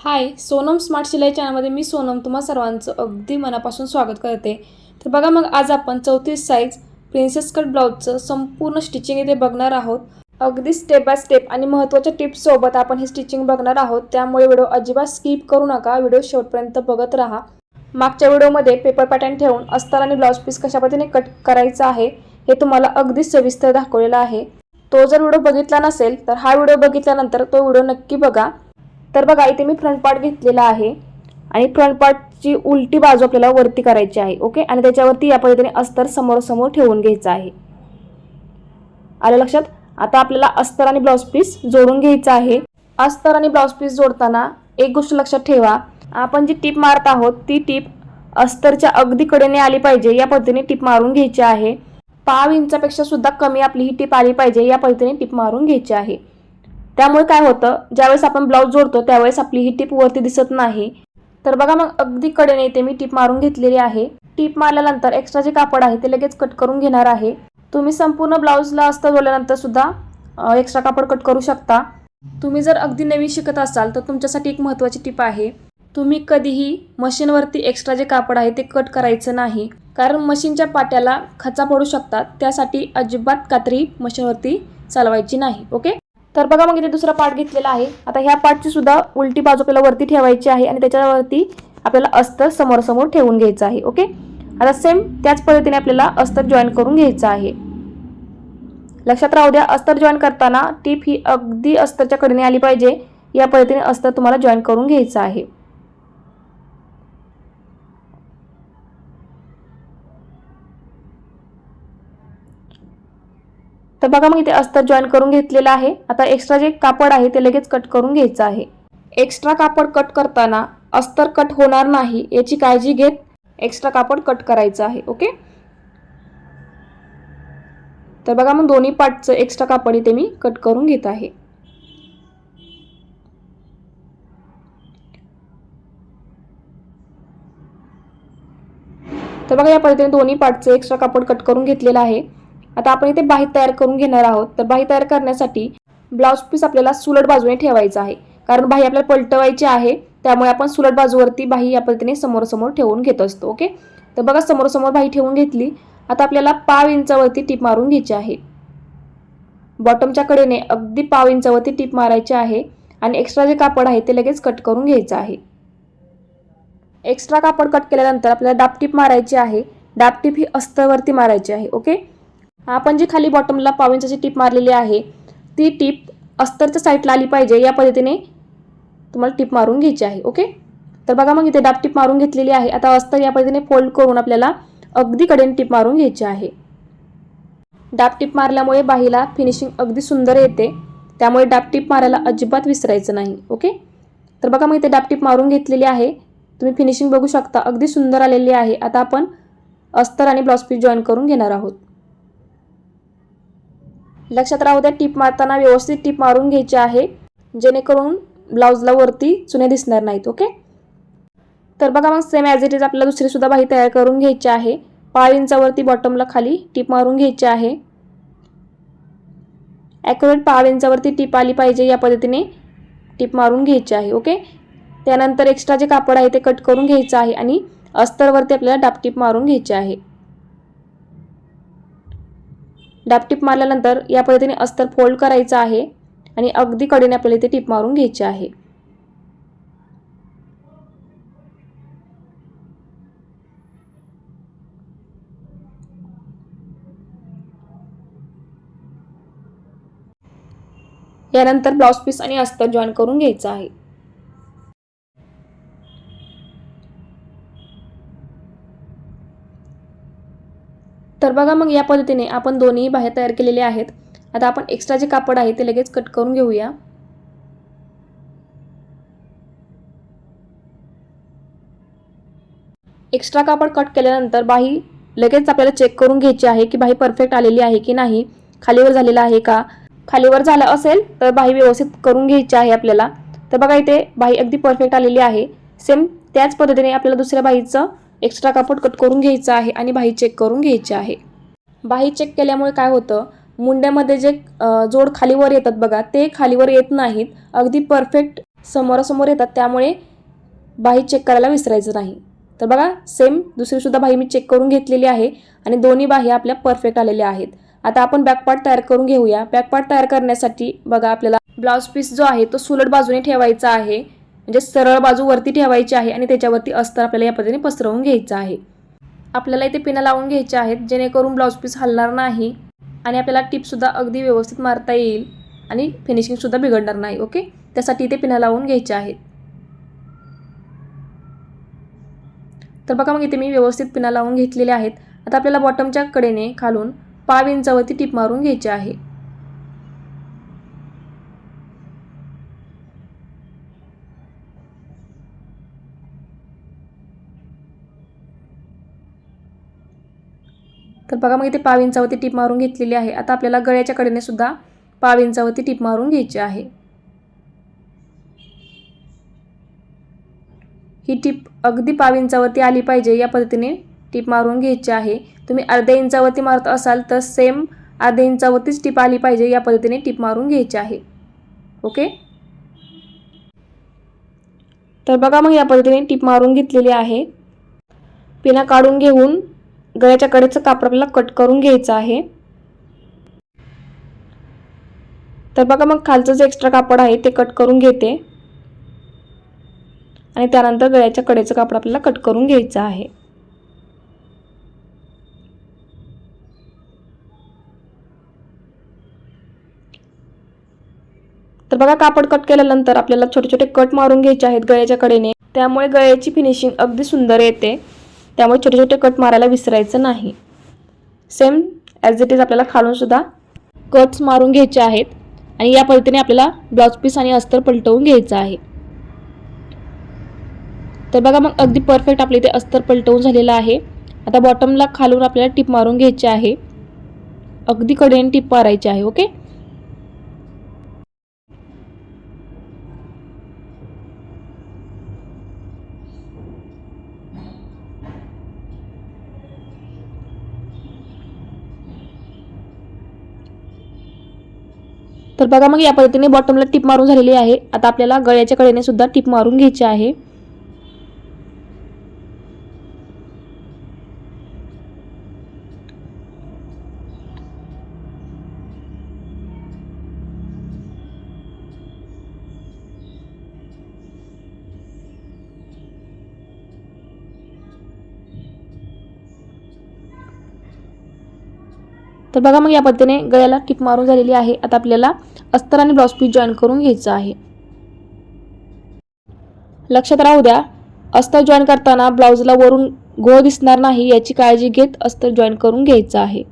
हाय Sonam smart शिलाई चॅनलमध्ये मी सोनम तुम्हा सर्वांचं अगदी मनापासून स्वागत करते. तर बघा मग आज आपण चौतीस साईज प्रिन्सेस कट ब्लाऊजचं संपूर्ण स्टिचिंग इथे बघणार आहोत. अगदी स्टेप बाय स्टेप आणि महत्त्वाच्या टिप्ससोबत आपण हे स्टिचिंग बघणार आहोत. त्यामुळे व्हिडिओ अजिबात स्किप करू नका. व्हिडिओ शेवटपर्यंत बघत राहा. मागच्या व्हिडिओमध्ये पेपर पॅटर्न ठेवून अस्तर आणि ब्लाऊज पीस कशा पद्धतीने कट करायचा आहे हे तुम्हाला अगदी सविस्तर दाखवलेला आहे. तो जर व्हिडिओ बघितला नसेल तर हा व्हिडिओ बघितल्यानंतर तो व्हिडिओ नक्की बघा. तर बघा इथे मी फ्रंट पार्ट घेतलेला आहे आणि फ्रंट पार्टची उलटी बाजू आपल्याला वरती करायची आहे ओके आणि त्याच्यावरती या पद्धतीने अस्तर समोरासमोर ठेवून घ्यायचं आहे. आलं लक्षात? आता आपल्याला अस्तर आणि ब्लाऊज पीस जोडून घ्यायचं आहे. अस्तर आणि ब्लाऊज पीस जोडताना एक गोष्ट लक्षात ठेवा आपण जी टीप मारत आहोत ती टीप अस्तरच्या अगदी कडेने आली पाहिजे या पद्धतीने टीप मारून घ्यायची आहे. पाव इंचापेक्षा सुद्धा कमी आपली ही टीप आली पाहिजे या पद्धतीने टीप मारून घ्यायची आहे. त्यामुळे काय होतं ज्यावेळेस आपण ब्लाऊज जोडतो त्यावेळेस आपली ही टीप वरती दिसत नाही. तर बघा मग अगदी कडेने इथे मी टीप मारून घेतलेली आहे. टीप मारल्यानंतर एक्स्ट्रा जे कापड आहे ते लगेच कट करून घेणार आहे. तुम्ही संपूर्ण ब्लाऊजला अस्तर जोडल्यानंतर सुद्धा एक्स्ट्रा कापड कट करू शकता. तुम्ही जर अगदी नवीन शिकत असाल तर तुमच्यासाठी एक महत्त्वाची टीप आहे. तुम्ही कधीही मशीनवरती एक्स्ट्रा जे कापड आहे ते कट करायचं नाही. कारण मशीनच्या पाट्याला खचा पडू शकतात त्यासाठी अजिबात कात्री मशीनवरती चालवायची नाही. ओके तर बघा मग इथे दुसरा पार्ट घेतलेला आहे. आता ह्या पार्टची सुद्धा उलटी बाजू आपल्याला वरती ठेवायची आहे आणि त्याच्यावरती आपल्याला अस्तर समोरसमोर ठेवून घ्यायचं आहे ओके आता सेम त्याच पद्धतीने आपल्याला अस्तर जॉईन करून घ्यायचं आहे. लक्षात राहू द्या अस्तर जॉईन करताना टीप ही अगदी अस्तरच्या कडेने आली पाहिजे. या पद्धतीने अस्तर तुम्हाला जॉईन करून घ्यायचं आहे. तर बघा मग इथे अस्तर जॉईन करून घेतलेलं आहे. आता एक्स्ट्रा जे कापड आहे ते लगेच कट करून घ्यायचं आहे. एक्स्ट्रा कापड कट करताना अस्तर कट होणार नाही याची काळजी घेत एक्स्ट्रा कापड कट करायचं आहे ओके तर बघा मग दोन्ही पार्टचं एक्स्ट्रा कापड इथे मी कट करून घेत आहे. तर बघा या पद्धतीने दोन्ही पार्टचं एक्स्ट्रा कापड कट करून घेतलेलं आहे. आता आपण इथे बाही तयार करून घेणार आहोत. तर बाही तयार करण्यासाठी ब्लाऊज पीस आपल्याला सुलट बाजूने ठेवायचं आहे. कारण बाही आपल्याला पलटवायची आहे त्यामुळे आपण सुलट बाजूवरती बाही या पद्धतीने समोरसमोर ठेवून घेत असतो ओके? तर बघा समोरसमोर बाही ठेवून घेतली. आता आपल्याला पाव इंचावरती टीप मारून घ्यायची आहे. बॉटमच्या कडेने अगदी पाव इंचावरती टीप मारायची आहे आणि एक्स्ट्रा जे कापड आहे ते लगेच कट करून घ्यायचं आहे. एक्स्ट्रा कापड कट केल्यानंतर आपल्याला डापटीप मारायची आहे. डापटीप ही अस्तरवरती मारायची आहे ओके? आपण जी खाली बॉटमला पावेंचाची टीप मारलेली आहे ती टीप अस्तरच्या साईडला आली पाहिजे. या पद्धतीने तुम्हाला टीप मारून घ्यायची आहे ओके तर बघा मग इथे डाप टीप मारून घेतलेली आहे. आता अस्तर या पद्धतीने फोल्ड करून आपल्याला अगदी कडेने टीप मारून घ्यायची आहे. डाब टीप मारल्यामुळे बाहीला फिनिशिंग अगदी सुंदर येते. त्यामुळे डाब टीप मारायला अजिबात विसरायचं नाही ओके तर बघा मग इथे डाब टीप मारून घेतलेली आहे. तुम्ही फिनिशिंग बघू शकता अगदी सुंदर आलेली आहे. आता आपण अस्तर आणि ब्लाऊज पीस जॉईन करून घेणार आहोत. लक्षात राहू द्या टीप मारताना व्यवस्थित टीप मारून घ्यायची आहे. जेणेकरून ब्लाऊजला वरती चुने दिसणार नाहीत ओके? तर बघा मग सेम ॲज इट इज आपल्याला दुसरीसुद्धा बाही तयार करून घ्यायची आहे. पाव इंचावरती बॉटमला खाली टीप मारून घ्यायची आहे. ॲक्युरेट पाव इंचावरती टीप आली पाहिजे या पद्धतीने टीप मारून घ्यायची आहे ओके? त्यानंतर एक्स्ट्रा जे कापड आहे ते कट करून घ्यायचं आहे आणि अस्तरवरती आपल्याला डापटीप मारून घ्यायची आहे. डापटीप मारल्यानंतर या पद्धतीने अस्तर फोल्ड करायचं आहे आणि अगदी कडेने आपल्याला इथे टीप मारून घ्यायची आहे. यानंतर ब्लाउज पीस आणि अस्तर जॉईन करून घ्यायचं आहे तर बघा मग या पद्धतीने आपण दोन्ही बाहेर तयार केलेले आहेत. आता आपण एक्स्ट्रा जे कापड आहे ते लगेच कट करून घेऊया. एक्स्ट्रा कापड कट केल्यानंतर बाही लगेच आपल्याला चेक करून घ्यायची आहे की बाही परफेक्ट आलेली आहे की नाही खालीवर झालेला आहे का? खालीवर झालं असेल तर बाही व्यवस्थित करून घ्यायची आहे आपल्याला. तर बघा इथे बाही अगदी परफेक्ट आलेली आहे. सेम त्याच पद्धतीने आपल्याला दुसऱ्या बाहीचं एक्स्ट्रा कापड कट करून घ्यायचं आहे आणि बाही चेक करून घ्यायची आहे. बाही चेक केल्यामुळे काय होतं? मुंड्यामध्ये जे जोड खालीवर येतात बघा ते खालीवर येत नाहीत. अगदी परफेक्ट समोरासमोर येतात. त्यामुळे बाही चेक करायला विसरायचं नाही. तर बघा सेम दुसरीसुद्धा बाही मी चेक करून घेतलेली आहे आणि दोन्ही बाही आपल्या परफेक्ट आलेल्या आहेत. आता आपण बॅकपार्ट तयार करून घेऊया. बॅकपार्ट तयार करण्यासाठी बघा आपल्याला ब्लाऊज पीस जो आहे तो सुलट बाजूने ठेवायचा आहे. म्हणजे सरळ बाजू वरती ठेवायची आहे आणि त्याच्यावरती अस्तर आपल्याला या पद्धतीने पसरवून घ्यायचं आहे. आपल्याला इथे पिना लावून घ्यायचे आहेत जेणेकरून ब्लाऊज पीस हलणार नाही आणि आपल्याला टिपसुद्धा अगदी व्यवस्थित मारता येईल आणि फिनिशिंगसुद्धा बिघडणार नाही ओके त्यासाठी इथे पिना लावून घ्यायचे आहेत. तर बघा मग इथे मी व्यवस्थित पिना लावून घेतलेले आहेत. आता आपल्याला बॉटमच्या कडेने खालून पाव इंचावरती टिप मारून घ्यायचे आहे. तर बघा मग इथे पाव इंचावरती टीप मारून घेतलेली आहे. आता आपल्याला गळ्याच्या कडेने सुद्धा पाव इंचावरती टीप मारून घ्यायची आहे. ही टीप अगदी पाव इंचावरती आली पाहिजे या पद्धतीने टीप मारून घ्यायची आहे. तुम्ही अर्ध्या इंचावरती मारत असाल तर सेम अर्ध्या इंचावरतीच टीप आली पाहिजे या पद्धतीने टीप मारून घ्यायची आहे. ओके? तर बघा मग या पद्धतीने टीप मारून घेतलेली आहे. पिना काढून घेऊन गळ्याच्या कडेचं कापड आपल्याला कट करून घ्यायचं आहे. तर बघा मग खालचं जे एक्स्ट्रा कापड आहे ते कट करून घेते. आणि त्यानंतर गळ्याच्या कडेचं कापड आपल्याला कट करून घ्यायचं आहे. तर बघा कापड कट केल्यानंतर आपल्याला छोटे छोटे कट मारून घ्यायचे आहेत गळ्याच्या कडेने. त्यामुळे गळ्याची फिनिशिंग अगदी सुंदर येते. त्यामुळे छोटे छोटे कट मारायला विसरायचं नाही. सेम ॲज इट इज आपल्याला खालूनसुद्धा कट्स मारून घ्यायचे आहेत आणि या पद्धतीने आपल्याला ब्लाऊज पीस आणि अस्तर पलटवून घ्यायचं आहे. तर बघा मग अगदी परफेक्ट आपल्या इथे अस्तर पलटवून झालेलं आहे. आता बॉटमला खालून आपल्याला टिप मारून घ्यायची आहे. अगदी कडेने टिप मारायची आहे ओके तर बघा मग या पद्धतीने बॉटमला टिप मारून झालेली आहे. आता आपल्याला गळ्याच्या कडेने सुद्धा टिप मारून घ्यायची आहे. तर बघा मग या पद्धतीने गळ्याला टिप मारून झालेली आहे. आता आपल्याला अस्तर आणि ब्लाऊज पीस जॉईन करून घ्यायचं आहे. लक्षात राहू द्या अस्तर जॉईन करताना ब्लाऊजला वरून घोळ दिसणार नाही याची काळजी घेत अस्तर जॉईन करून घ्यायचं आहे.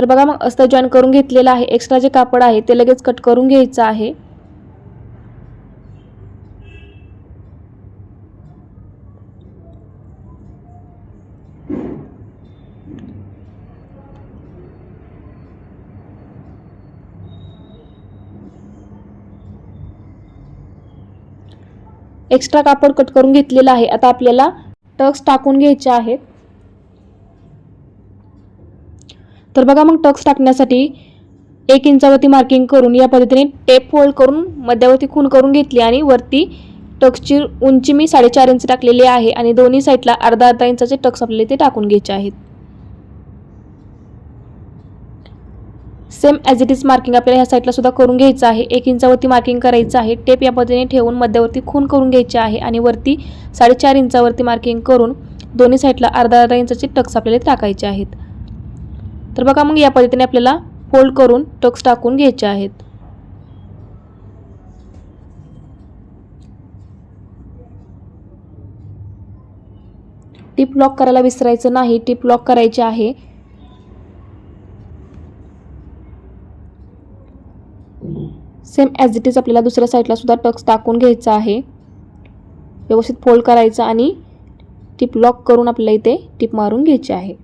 तर बघा मग अस्तर जॉईन करून घेतलेलं आहे. एक्स्ट्रा जे कापड आहे ते लगेच कट करून घ्यायचं आहे. एक्स्ट्रा कापड कट करून घेतलेलं आहे. आता आपल्याला टक्स टाकून घ्यायचे आहेत. तर बघा मग टक्स टाकण्यासाठी एक इंचावरती मार्किंग करून या पद्धतीने टेप फोल्ड करून मध्यावरती खून करून घेतली आणि वरती टक्सची उंची मी साडेचार इंच टाकलेली आहे आणि दोन्ही साईडला अर्धा अर्धा इंचाचे टक्स आपल्याला ते टाकून घ्यायचे आहेत. Same as it is marking आपल्याला ह्या साईडला सुद्धा करून घ्यायचं आहे. एक इंचावरती मार्किंग करायचं आहे. टेप या पद्धतीने ठेवून मध्यावरती खून करून घ्यायचे आहे आणि वरती साडेचार इंचावरती मार्किंग करून दोन्ही साईडला अर्धा अर्धा इंचाचे टक्स आपल्याला टाकायचे आहेत. तर बघा मग या पद्धतीने आपल्याला फोल्ड करून टक्स टाकून घ्यायचे आहेत. टिप लॉक करायला विसरायचं नाही टिप लॉक करायची आहे. सेम ॲज इट इज आपल्याला दुसऱ्या साईडला सुद्धा टक्स टाकून घ्यायचा आहे. व्यवस्थित फोल्ड करायचं आणि टिप लॉक करून आपल्याला इथे टिप मारून घ्यायची आहे.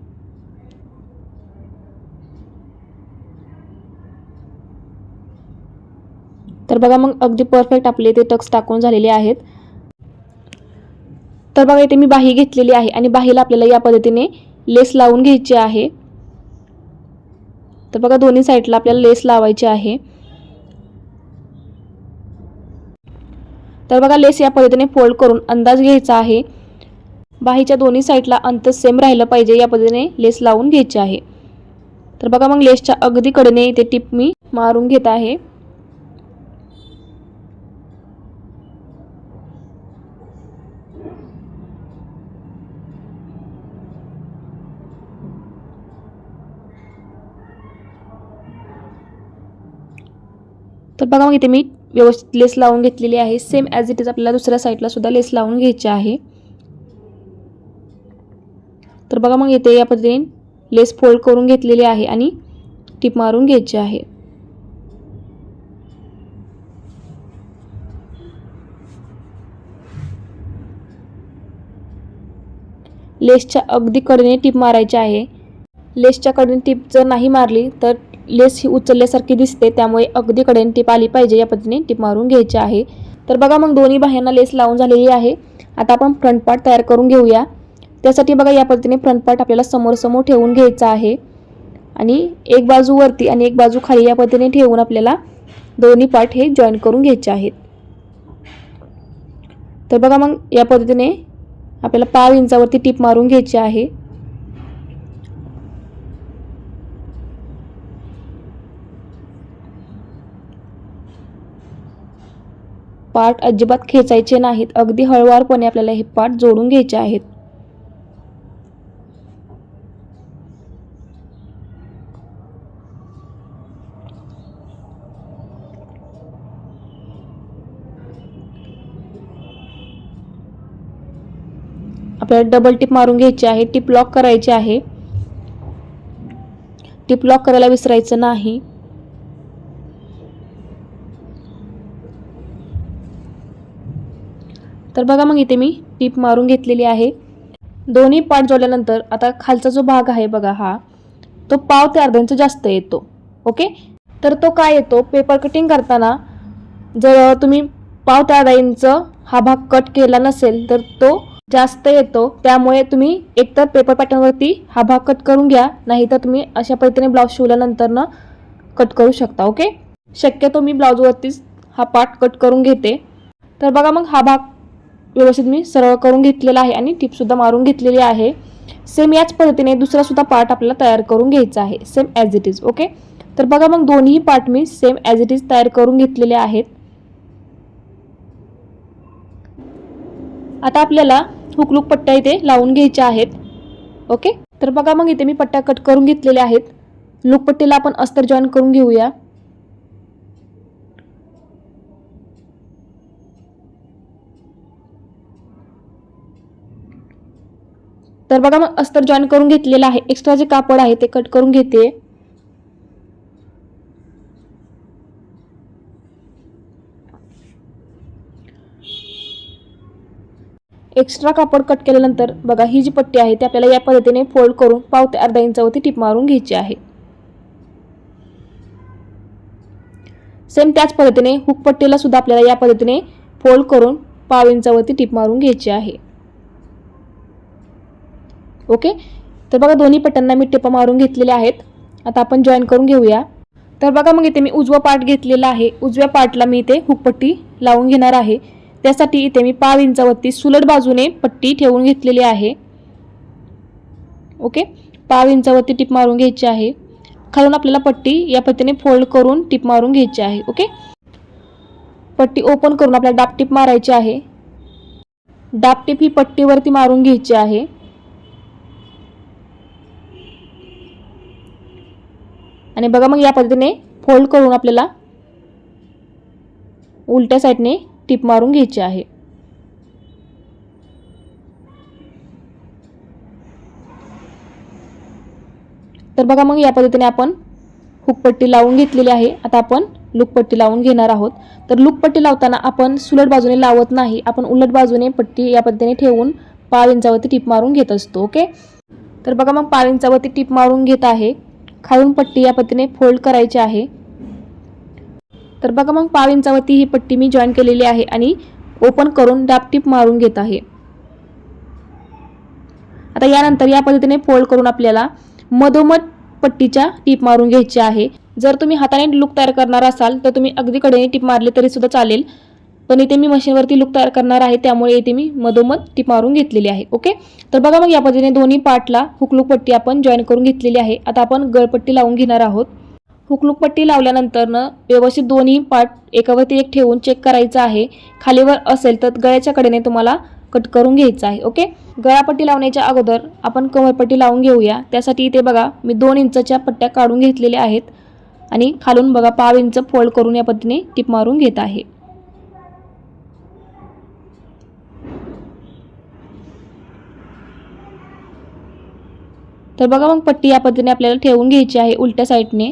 तर बघा मग अगदी परफेक्ट आपले ते टक्स टाकून झालेले आहेत. तर बघा इथे मी बाही घेतलेली आहे आणि बाहीला आपल्याला या पद्धतीने लेस लावून घ्यायची आहे. तर बघा दोन्ही साईडला आपल्याला लेस लावायची आहे. तर बघा लेस या पद्धतीने फोल्ड करून अंदाज घ्यायचा आहे. बाहीच्या दोन्ही साईडला अंतर सेम राहिलं पाहिजे या पद्धतीने लेस लावून घ्यायची आहे. तर बघा मग लेसच्या अगदी कडेने इथे टिप मी मारून घेत आहे. तर बघा मग इथे मी व्यवस्थित लेस लावून घेतलेली आहे. सेम ॲज इट इज आपल्याला दुसऱ्या साईडला सुद्धा लेस लावून घ्यायची आहे. तर बघा मग इथे या पद्धतीने लेस फोल्ड करून घेतलेली आहे आणि टिप मारून घ्यायची आहे. लेसच्या अगदी कडेने टिप मारायची आहे. लेसच्या कडेने टिप जर नाही मारली तर लेस ही उचलल्यासारखी दिसते त्यामुळे अगदी कडेन टीप आली पाहिजे या पद्धतीने टीप मारून घ्यायची आहे. तर बघा मग दोन्ही बाह्यांना लेस लावून झालेली आहे. आता आपण फ्रंट पार्ट तयार करून घेऊया. त्यासाठी बघा या पद्धतीने फ्रंट पार्ट आपल्याला समोरसमोर ठेवून घ्यायचा आहे. आणि एक बाजू वरती आणि एक बाजू खाली या पद्धतीने ठेवून आपल्याला दोन्ही पार्ट हे जॉईन करून घ्यायचे आहेत. तर बघा मग या पद्धतीने आपल्याला पाव इंचावरती टीप मारून घ्यायची आहे. पार्ट अजिबात खेचायचे नाहीत. अगदी हळवारपणे आपल्याला हे पार्ट जोडून घ्यायचे आहेत. आपल्याला डबल टिप मारून घ्यायची आहे. टिप लॉक करायची आहे. टिप लॉक करायला विसरायचं नाही. तर बघा मग इथे मी टीप मारून घेतलेली आहे. दोन्ही पार्ट जोडल्यानंतर आता खालचा जो भाग आहे बघा हा तो पाव ते अर्ध्यांचा जास्त येतो. ओके? तर तो काय येतो? पेपर कटिंग करताना जर तुम्ही पाव ते अर्धा इंच हा भाग कट केला नसेल तर तो जास्त येतो. त्यामुळे तुम्ही एकतर पेपर पॅटर्नवरती हा भाग कट करून घ्या नाहीतर तुम्ही अशा पद्धतीने ब्लाऊज शिवल्यानंतर ना कट करू शकता. ओके? शक्यतो मी ब्लाऊजवरतीच हा पार्ट कट करून घेते. तर बघा मग हा भाग व्यवस्थित मी सरळ करून घेतलेला आहे आणि टिपसुद्धा मारून घेतलेली आहे. सेम याच पद्धतीने दुसरासुद्धा पार्ट आपल्याला तयार करून घ्यायचा आहे. Same as it is okay तर बघा मग दोन्ही पार्ट मी सेम ॲज इट इज तयार करून घेतलेले आहेत. आता आपल्याला हुकलूक पट्ट्या इथे लावून घ्यायच्या आहेत ओके तर बघा मग इथे मी पट्ट्या कट करून घेतलेल्या आहेत. लूकपट्टीला आपण अस्तर जॉईन करून घेऊया. तर बघा मग अस्तर जॉईन करून घेतलेलं आहे. एक्स्ट्रा जे कापड आहे ते कट करून घेते. एक्स्ट्रा कापड कट केल्यानंतर बघा ही जी पट्टी आहे ती आपल्याला या पद्धतीने फोल्ड करून पावते अर्धा इंचावरती टिप मारून घ्यायची आहे. सेम त्याच पद्धतीने हुक पट्टीला सुद्धा आपल्याला या पद्धतीने फोल्ड करून पाव इंचावरती टिप मारून घ्यायची आहे. ओके? तर बघा दोन्ही पट्ट्यांना मी टिपा मारून घेतलेल्या आहेत. आता आपण जॉईन करून घेऊया. तर बघा मग इथे मी उजवा पार्ट घेतलेला आहे. उजव्या पार्टला मी इथे हुकपट्टी लावून घेणार आहे. त्यासाठी इथे मी पाव इंचावरती सुलट बाजूने पट्टी ठेवून घेतलेली आहे. ओके? पाव इंचावरती टिप मारून घ्यायची आहे. खालून आपल्याला पट्टी या पद्धतीने फोल्ड करून टिप मारून घ्यायची आहे. ओके? पट्टी ओपन करून आपल्याला डाप टिप मारायची आहे. डाप टिप ही पट्टीवरती मारून घ्यायची आहे. आणि बघा मग या पद्धतीने फोल्ड करून आपल्याला उलट्या साईडने टिप मारून घ्यायची आहे. तर बघा मग या पद्धतीने आपण हुकपट्टी लावून घेतलेली आहे. आता आपण लुकपट्टी लावून घेणार आहोत. तर लुकपट्टी लावताना आपण सुलट बाजूने लावत नाही. आपण उलट बाजूने पट्टी या पद्धतीने ठेवून पाव इंचावरती टीप मारून घेत असतो. ओके तर बघा मग पाव इंचावरती टीप मारून घेत आहे. खालून पट्टी या पद्धतीने फोल्ड करायची आहे. तर बघा मग पाव इंचावरती ही पट्टी मी जॉईन केलेली आहे आणि ओपन करून डाबटीप मारून घेत आहे. आता यानंतर या पद्धतीने फोल्ड करून आपल्याला मधोमध पट्टीच्या टीप मारून घ्यायची आहे. जर तुम्ही हाताने लुक तयार करणार असाल तर तुम्ही अगदी कडेने टीप मारली तरी सुद्धा चालेल. पण इथे मी मशीनवरती लुक तयार करणार आहे त्यामुळे इथे मी मधोमध टीप मारून घेतलेली आहे ओके तर बघा मग या पद्धतीने दोन्ही पार्टला हुकलूक पट्टी आपण जॉईन करून घेतलेली आहे. आता आपण गळपट्टी लावून घेणार आहोत. हुकलूक पट्टी लावल्यानंतरनं व्यवस्थित दोन्ही पार्ट एकावरती एक ठेवून चेक करायचं आहे. खालीवर असेल तर गळ्याच्या कडेने तुम्हाला कट करून घ्यायचं आहे ओके गळापट्टी लावण्याच्या अगोदर आपण कमरपट्टी लावून घेऊया. त्यासाठी इथे बघा मी दोन इंचच्या पट्ट्या काढून घेतलेल्या आहेत. आणि खालून बघा पाव इंच फोल्ड करून या पद्धतीने टिप मारून घेत आहे. तर बघा मग पट्टी या पद्धतीने आपल्याला ठेवून घ्यायची आहे उलट्या साईडने.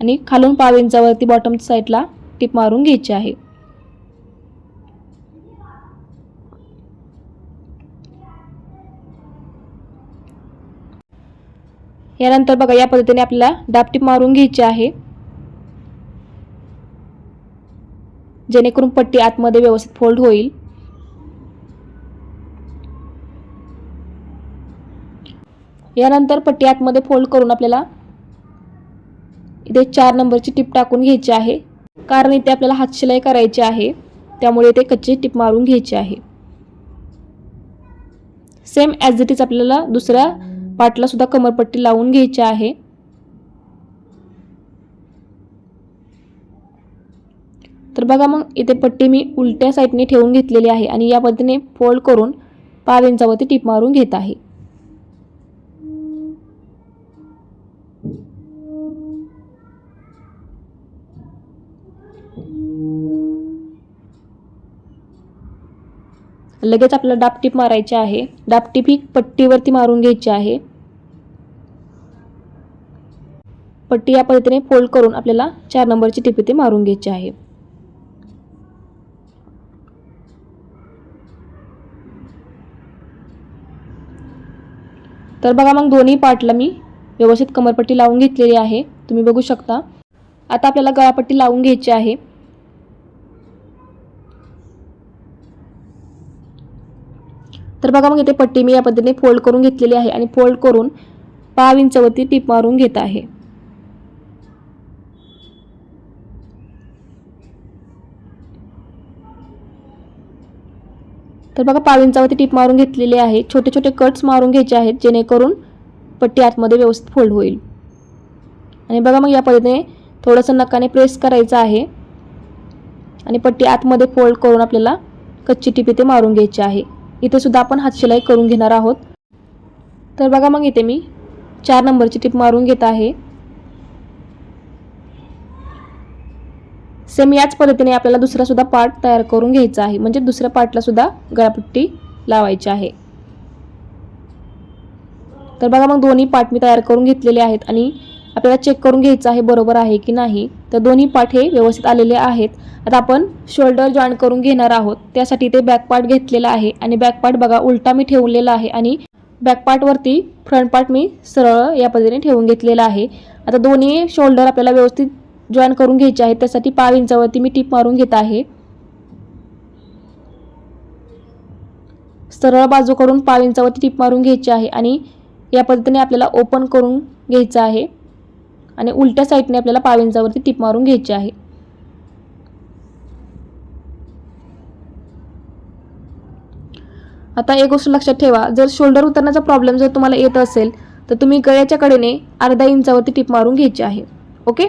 आणि खालून पाव इंचावरती बॉटम साईडला टिप मारून घ्यायची आहे. यानंतर बघा या पद्धतीने आपल्याला डापटीप मारून घ्यायची आहे. जेणेकरून पट्टी आतमध्ये व्यवस्थित फोल्ड होईल. यानंतर पट्टी आतमध्ये फोल्ड करून आपल्याला इथे चार नंबरची टिप टाकून घ्यायची आहे. कारण इथे आपल्याला हातशिलाई करायची आहे. त्यामुळे इथे कच्ची टिप मारून घ्यायची आहे. सेम ॲज इट इज आपल्याला दुसऱ्या पाटला सुद्धा कमरपट्टी लावून घ्यायची आहे. तर बघा मग इथे पट्टी मी उलट्या साईडने ठेवून घेतलेली आहे आणि या पद्धतीने फोल्ड करून पाच इंचावरती टीप मारून घेत आहे. लगेच आपल्याला डापटीप मारायची आहे. डापटीप ही पट्टीवरती मारून घ्यायची आहे. पट्टी या पद्धतीने फोल्ड करून आपल्याला चार नंबरची टिप इथे मारून घ्यायची आहे. तर बघा मग दोन्ही पार्टला मी व्यवस्थित कमरपट्टी लावून घेतलेली आहे. तुम्ही बघू शकता. आता आपल्याला गळापट्टी लावून घ्यायची आहे. तर बघा मग इथे पट्टी मी या पद्धतीने फोल्ड करून घेतलेली आहे आणि फोल्ड करून पाव इंचवरती टीप मारून घेत आहे. तर बघा पाव इंचावरती टीप मारून घेतलेली आहे. छोटे छोटे कट्स मारून घ्यायचे आहेत जेणेकरून पट्टी आतमध्ये व्यवस्थित फोल्ड होईल. आणि बघा मग या पद्धतीने थोडंसं नकाने प्रेस करायचं आहे. आणि पट्टी आतमध्ये फोल्ड करून आपल्याला कच्ची टीप इथे मारून घ्यायची आहे. इथे सुद्धा आपण हातशिलाई करून घेणार आहोत. तर बघा मग इथे मी चार नंबरची टिप मारून घेत आहे. सेम याच पद्धतीने आपल्याला दुसरा सुद्धा पार्ट तयार करून घ्यायचा आहे. म्हणजे दुसऱ्या पार्टला सुद्धा गळापट्टी लावायची आहे. तर बघा मग दोन्ही पार्ट मी तयार करून घेतलेले आहेत आणि आपल्याला चेक करून घ्यायचं आहे बरोबर आहे की नाही? तर दोन्ही पार्ट हे व्यवस्थित आलेले आहेत. आता आपण शोल्डर जॉईन करून घेणार आहोत. त्यासाठी ते बॅक पार्ट घेतलेला आहे आणि बॅक पार्ट बघा उलटा मी ठेवलेला आहे आणि बॅक पार्टवरती फ्रंट पार्ट मी सरळ या पद्धतीने ठेवून घेतलेला आहे. आता दोन्ही शोल्डर आपल्याला व्यवस्थित जॉईन करून घ्यायचे आहेत. त्यासाठी पाव इंचावरती मी टीप मारून घेत आहे. सरळ बाजूकडून पाव इंचावरती टीप मारून घ्यायची आहे आणि या पद्धतीने आपल्याला ओपन करून घ्यायचं आहे. आणि उलट्या साईडने आपल्याला पाव इंचावरती टीप मारून घ्यायची आहे. आता एक गोष्ट लक्षात ठेवा जर शोल्डर उतरण्याचा प्रॉब्लेम जर तुम्हाला येत असेल तर तुम्ही गळ्याच्या कडेने अर्धा इंचावरती टीप मारून घ्यायची आहे. ओके?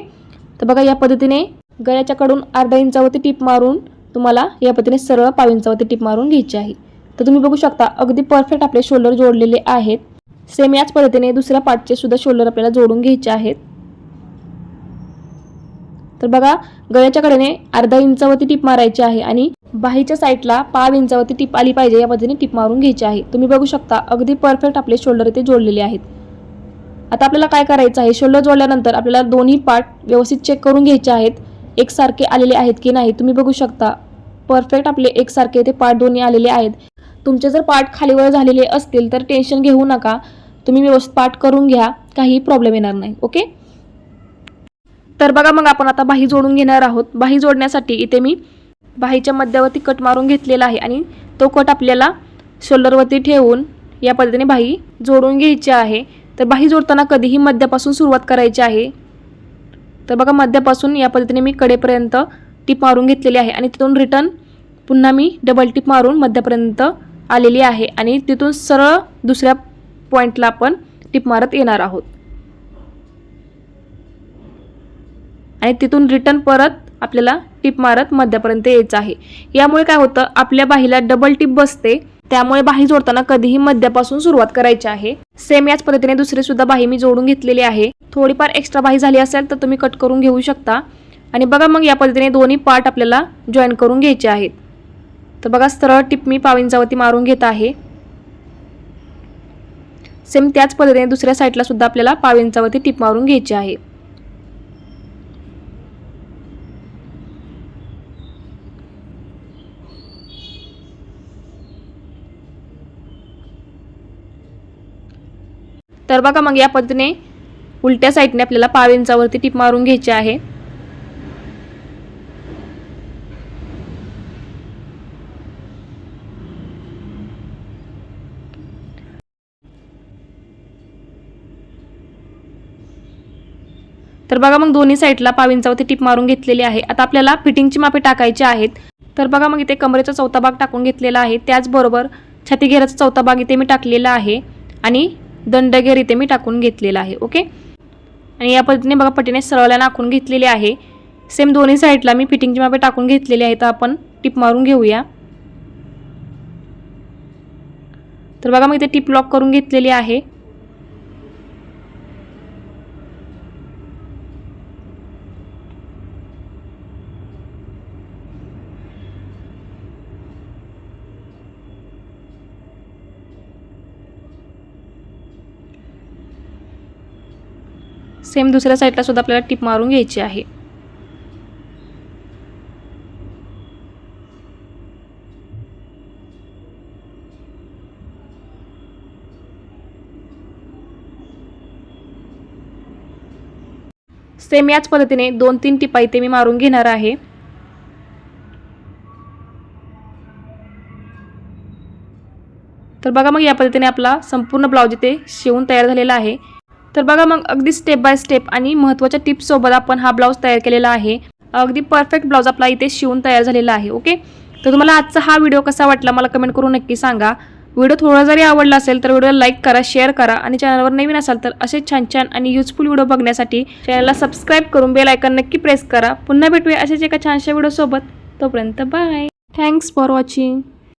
तर बघा या पद्धतीने गळ्याच्या कडून अर्धा इंचावरती टीप मारून तुम्हाला या पद्धतीने सरळ पाविंचावरती टीप मारून घ्यायची आहे. तर तुम्ही बघू शकता अगदी परफेक्ट आपले शोल्डर जोडलेले आहेत. सेम याच पद्धतीने दुसऱ्या पार्टचे सुद्धा शोल्डर आपल्याला जोडून घ्यायचे आहेत. तर बघा गळ्याच्या कडेने अर्धा इंचावरती टिप मारायची आहे आणि बाहीच्या साईडला पाव इंचावरती टिप आली पाहिजे या पद्धतीने टिप मारून घ्यायची आहे. तुम्ही बघू शकता अगदी परफेक्ट आपले शोल्डर इथे जोडलेले आहेत. आता आपल्याला काय करायचं आहे? शोल्डर जोडल्यानंतर आपल्याला दोन्ही पार्ट व्यवस्थित चेक करून घ्यायचे आहेत. एकसारखे आलेले आहेत की नाही तुम्ही बघू शकता. परफेक्ट आपले एकसारखे इथे पार्ट दोन्ही आलेले आहेत. तुमचे जर पार्ट खालीवर झालेले असतील तर टेन्शन घेऊ नका. तुम्ही व्यवस्थित पार्ट करून घ्या काही प्रॉब्लेम येणार नाही. ओके तर बघा मग आपण आता बाही जोडून घेणार आहोत. बाही जोडण्यासाठी इथे मी बाहीच्या मध्यावरती कट मारून घेतलेला आहे आणि तो कट आपल्याला शोल्डरवरती ठेवून या पद्धतीने बाही जोडून घ्यायची आहे. तर बाही जोडताना कधीही मध्यापासून सुरुवात करायची आहे. तर बघा मध्यापासून या पद्धतीने मी कडेपर्यंत टीप मारून घेतलेली आहे आणि तिथून रिटर्न पुन्हा मी डबल टिप मारून मध्यापर्यंत आलेली आहे आणि तिथून सरळ दुसऱ्या पॉईंटला आपण टिप मारत येणार आहोत. आणि तिथून रिटर्न परत आपल्याला टिप मारत मध्यापर्यंत यायचं आहे. यामुळे काय होतं आपल्या बाहीला डबल टिप बसते. त्यामुळे बाही जोडताना कधीही मध्यापासून सुरुवात करायची आहे. सेम याच पद्धतीने दुसरी सुद्धा बाही मी जोडून घेतलेली आहे. थोडीफार एक्स्ट्रा बाही झाली असेल तर तुम्ही कट करून घेऊ शकता. आणि बघा मग या पद्धतीने दोन्ही पार्ट आपल्याला जॉईन करून घ्यायचे आहेत. तर बघा सरळ टिप मी पाविंचावरती मारून घेत आहे. सेम त्याच पद्धतीने दुसऱ्या साईडला सुद्धा आपल्याला पाविंचावरती टिप मारून घ्यायची आहे. तर बघा मग या पद्धतीने उलट्या साईडने आपल्याला पाव इंचावरती टिप मारून घ्यायची आहे. तर बघा मग दोन्ही साईडला पाव इंचावरती टिप मारून घेतलेली आहे. आता आपल्याला फिटिंगची मापे टाकायची आहेत. तर बघा मग इथे कमरेचा चौथा भाग टाकून घेतलेला आहे. त्याचबरोबर छाती घेराचा चौथा भाग इथे मी टाकलेला आहे. आणि दंडघेर इथे मी टाकून घेतलेला आहे ओके? आणि या पद्धतीने बघा पटीने सरळला नाकून घेतलेली आहे. सेम दोन्ही साईडला मी फिटिंगची मापे टाकून घेतलेली आहे तर आपण टिप मारून घेऊया. तर बघा मग इथे टिप लॉक करून घेतलेली आहे. सेम दुसऱ्या साईडला सुद्धा आपल्याला टिप मारून घ्यायची आहे. सेम याच पद्धतीने दोन तीन टिपा इथे मी मारून घेणार आहे. तर बघा मग या पद्धतीने आपला संपूर्ण ब्लाऊज इथे शिवून तयार झालेला आहे. तर बघा मग अगदी स्टेप बाय स्टेप आणि महत्त्वाच्या टिप्ससोबत आपण हा ब्लाऊज तयार केलेला आहे. अगदी परफेक्ट ब्लाऊज आपला इथे शिवून तयार झालेला आहे ओके तर तुम्हाला आजचा हा व्हिडिओ कसा वाटला मला कमेंट करून नक्की सांगा. व्हिडिओ थोडा जरी आवडला असेल तर व्हिडिओला लाईक करा शेअर करा आणि चॅनलवर नवीन असाल तर असे छान छान आणि युजफुल व्हिडिओ बघण्यासाठी चॅनलला सबस्क्राईब करून बेल आयकन नक्की प्रेस करा. पुन्हा भेटूया असेच एका छानशा व्हिडिओसोबत तोपर्यंत बाय थँक्स फॉर वॉचिंग